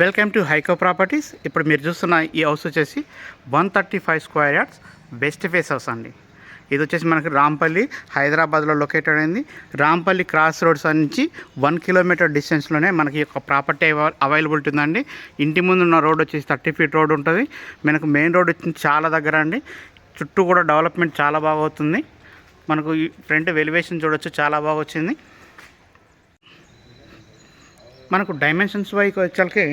Welcome to హైకో properties. ఇప్పుడు మీరు చూస్తున్న ఈ హౌస్ వచ్చేసి one thirty five square yards best face house అండి. ఇది వచ్చేసి మనకి రాంపల్లి హైదరాబాద్లో లొకేటెడ్ అయింది. రాంపల్లి క్రాస్ రోడ్స్ నుంచి వన్ కిలోమీటర్ డిస్టెన్స్లోనే మనకి ఒక ప్రాపర్టీ అవైలబిలిటీ ఉందండి. ఇంటి ముందు ఉన్న రోడ్ వచ్చేసి థర్టీ ఫీట్ రోడ్ ఉంటుంది. మనకు మెయిన్ రోడ్ వచ్చి చాలా దగ్గర అండి. చుట్టూ కూడా డెవలప్మెంట్ చాలా బాగా అవుతుంది. మనకు ఈ ఫ్రంట్ వెలివేషన్ చూడొచ్చు చాలా బాగా వచ్చింది. మనకు డైమెన్షన్స్ వైకి వచ్చేసరికి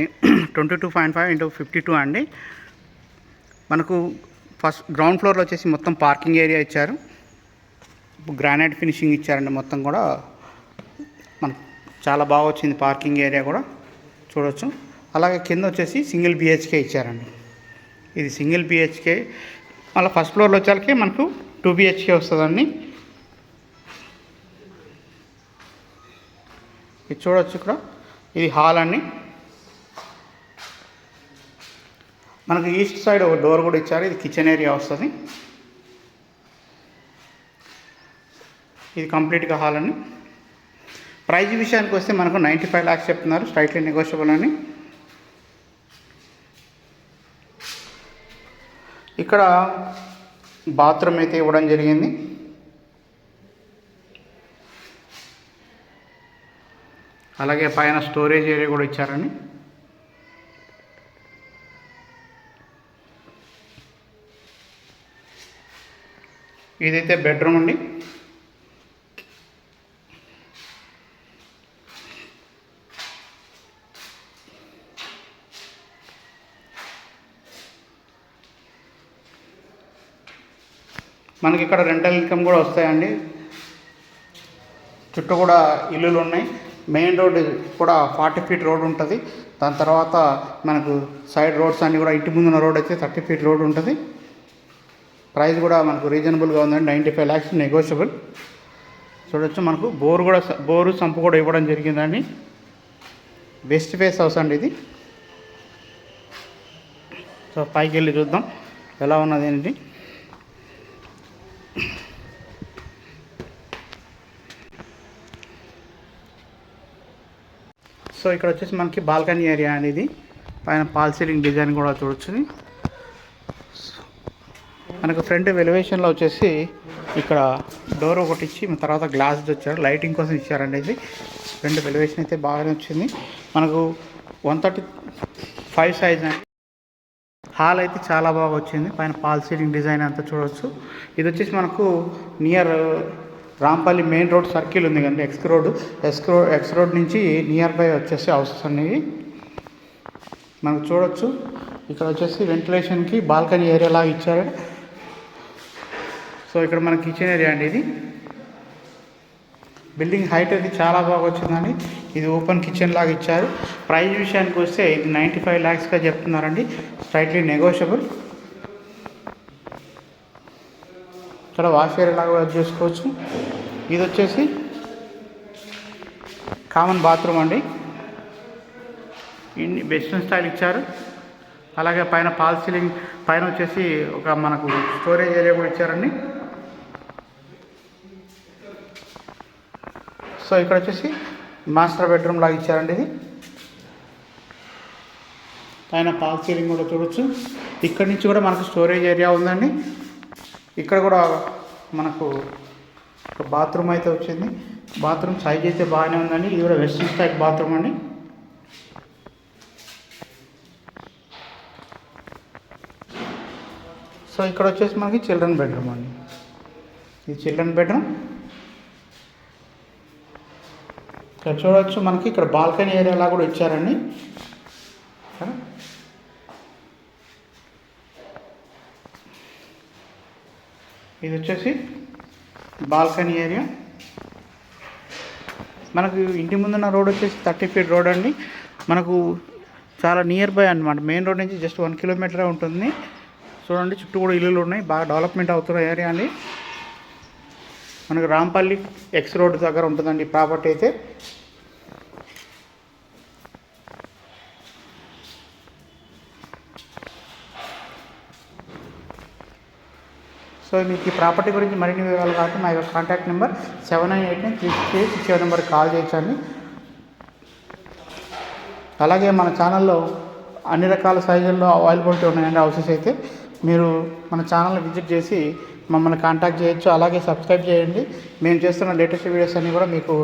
twenty two point five into fifty two అండి. మనకు ఫస్ట్ గ్రౌండ్ ఫ్లోర్లో వచ్చేసి మొత్తం పార్కింగ్ ఏరియా ఇచ్చారు. గ్రానైట్ ఫినిషింగ్ ఇచ్చారండి మొత్తం కూడా. మనకు చాలా బాగా వచ్చింది పార్కింగ్ ఏరియా కూడా. చూడవచ్చు అలాగే కింద వచ్చేసి సింగిల్ బిహెచ్కే ఇచ్చారండి. ఇది సింగిల్ బిహెచ్కే మళ్ళీ ఫస్ట్ ఫ్లోర్లో వచ్చేసరికి మనకు టూ బిహెచ్కే వస్తుందండి. ఇది చూడొచ్చు ఇక్కడ. ఇది హాల్ అండి. మనకు ఈస్ట్ సైడ్ ఒక డోర్ కూడా ఇచ్చారు. ఇది కిచెన్ ఏరియా వస్తుంది. ఇది కంప్లీట్గా హాల్ అండి. ప్రైజ్ విషయానికి వస్తే మనకు నైంటీ ఫైవ్ ల్యాక్స్ చెప్తున్నారు. స్ట్రైట్లీ నెగోషియబుల్ అని ఇక్కడ బాత్రూమ్ అయితే ఇవ్వడం జరిగింది. అలాగే పైన స్టోరేజ్ ఏరియా కూడా ఇచ్చారండి. ఇదైతే బెడ్రూమ్ అండి. మనకి ఇక్కడ రెంటల్ ఇన్కమ్ కూడా వస్తాయండి. చుట్టూ కూడా ఇల్లులు ఉన్నాయి. మెయిన్ రోడ్ కూడా ఫార్టీ ఫీట్ రోడ్ ఉంటుంది. దాని తర్వాత మనకు సైడ్ రోడ్స్ అన్నీ కూడా ఇంటి ముందున్న రోడ్ అయితే థర్టీ ఫీట్ రోడ్ ఉంటుంది. ప్రైస్ కూడా మనకు రీజనబుల్గా ఉందండి. Ninety five lakhs negotiable. చూడొచ్చు మనకు బోర్ కూడా బోరు సంపు కూడా ఇవ్వడం జరిగిందండి. వెస్ట్ ఫేస్ హౌస్ అండి ఇది. సో పైకి వెళ్ళి చూద్దాం. ఎలా ఉన్నది ఏంటి? సో ఇక్కడ వచ్చేసి మనకి బాల్కనీ ఏరియా అనేది. పైన పాల్ సీలింగ్ డిజైన్ కూడా చూడొచ్చు. మనకు ఫ్రంట్ వెలివేషన్లో వచ్చేసి ఇక్కడ డోర్ ఒకటి ఇచ్చి తర్వాత గ్లాస్ వచ్చారు లైటింగ్ కోసం ఇచ్చారండి ఇది ఫ్రంట్ వెలివేషన్ అయితే బాగానే వచ్చింది. మనకు వన్ థర్టీ ఫైవ్ సైజ్ అండి హాల్ అయితే చాలా బాగా వచ్చింది. పైన పాల్ సీలింగ్ డిజైన్ అంతా చూడవచ్చు ఇది వచ్చేసి మనకు near Rampally main road circle ఉంది కదండి X road. X road X road నుంచి నియర్ బై వచ్చేసి హౌసెస్ అనేవి మనకు చూడొచ్చు. ఇక్కడ వచ్చేసి వెంటిలేషన్కి బాల్కనీ ఏరియా లాగా ఇచ్చారు. సో ఇక్కడ మన కిచెన్ ఏరియా అండి ఇది. బిల్డింగ్ హైట్ అది చాలా బాగా వచ్చిందండి. ఇది ఓపెన్ కిచెన్ లాగా ఇచ్చారు. ప్రైస్ విషయానికి వస్తే ఇది నైంటీ ఫైవ్ ల్యాక్స్గా చెప్తున్నారండి. స్ట్రైట్లీ నెగోషియబుల్ ఇక్కడ వాష్ ఏరియా లాగా యూజ్ చేసుకోవచ్చు. ఇది వచ్చేసి కామన్ బాత్రూమ్ అండి. ఇన్ని వెస్ట్రన్ స్టైల్ ఇచ్చారు. అలాగే పైన పాల్ సీలింగ్ పైన వచ్చేసి ఒక మనకు స్టోరేజ్ ఏరియా కూడా ఇచ్చారండి. సో ఇక్కడ వచ్చేసి మాస్టర్ బెడ్రూమ్ లాగా ఇచ్చారండి ఇది. పైన పాల్ సీలింగ్ కూడా చూడొచ్చు. ఇక్కడి నుంచి కూడా మనకు స్టోరేజ్ ఏరియా ఉందండి. ఇక్కడ కూడా మనకు ఒక బాత్రూమ్ అయితే వచ్చింది. బాత్రూమ్ సైజ్ అయితే బాగానే ఉందండి. ఇది కూడా వెస్ట్రన్ స్టైల్ బాత్రూమ్ అండి. సో ఇక్కడ వచ్చేసి మనకి చిల్డ్రన్ బెడ్రూమ్ అండి. ఇది చిల్డ్రన్ బెడ్రూమ్ ఇక్కడ చూడవచ్చు మనకి ఇక్కడ బాల్కనీ ఏరియాలా కూడా ఇచ్చారండి. ఇది వచ్చేసి బాల్కనీ ఏరియా. మనకు ఇంటి ముందున్న రోడ్ వచ్చేసి థర్టీ ఫీట్ రోడ్ అండి. మనకు చాలా నియర్ బై అనమాట మెయిన్ రోడ్ నుంచి జస్ట్ వన్ కిలోమీటరే ఉంటుంది. చూడండి చుట్టూ కూడా ఇల్లులు ఉన్నాయి. బాగా డెవలప్మెంట్ అవుతున్న ఏరియా అండి. మనకు రాంపల్లి ఎక్స్ రోడ్ దగ్గర ఉంటుందండి ప్రాపర్టీ అయితే. సో మీకు ఈ ప్రాపర్టీ గురించి మరిన్ని వివరాలు కాబట్టి మా యొక్క contact number seven nine eight nine three six eight six seven నెంబర్కి కాల్ చేయించండి అలాగే మన ఛానల్లో అన్ని రకాల సైజుల్లో అవైలబిలిటీ ఉన్నాయండి హౌసెస్ అయితే. మీరు మన ఛానల్ని విజిట్ చేసి మమ్మల్ని కాంటాక్ట్ చేయొచ్చు. అలాగే సబ్స్క్రైబ్ చేయండి. మేము చేస్తున్న లేటెస్ట్ వీడియోస్ అన్నీ కూడా మీకు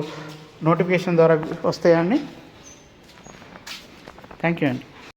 నోటిఫికేషన్ ద్వారా వస్తాయండి. థ్యాంక్ యూ అండి.